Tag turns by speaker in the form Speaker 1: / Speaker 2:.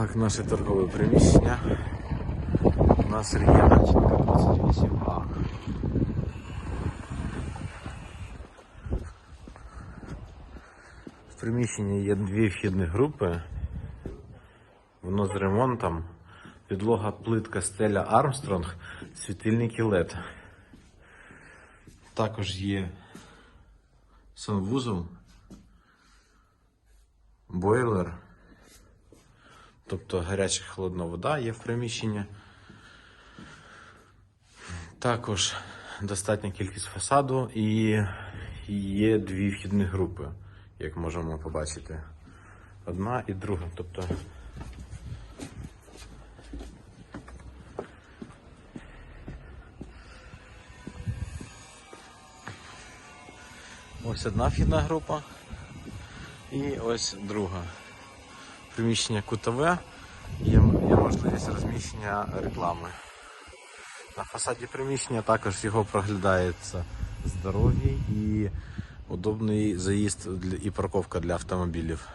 Speaker 1: Так, наше торгове приміщення. У нас Сергія Наченка 28А. В приміщенні є дві вхідні групи. Воно з ремонтом. Підлога плитка стеля Армстронг, світильники LED. Також є санвузол, бойлер. Тобто гаряча холодна вода є в приміщенні. Також достатня кількість фасаду і є дві вхідні групи, як можемо побачити. Одна і друга. Тобто ось одна вхідна група і ось друга. Приміщення кутове, є, є можливість розміщення реклами. На фасаді приміщення також його проглядається з дороги і удобний заїзд і парковка для автомобілів.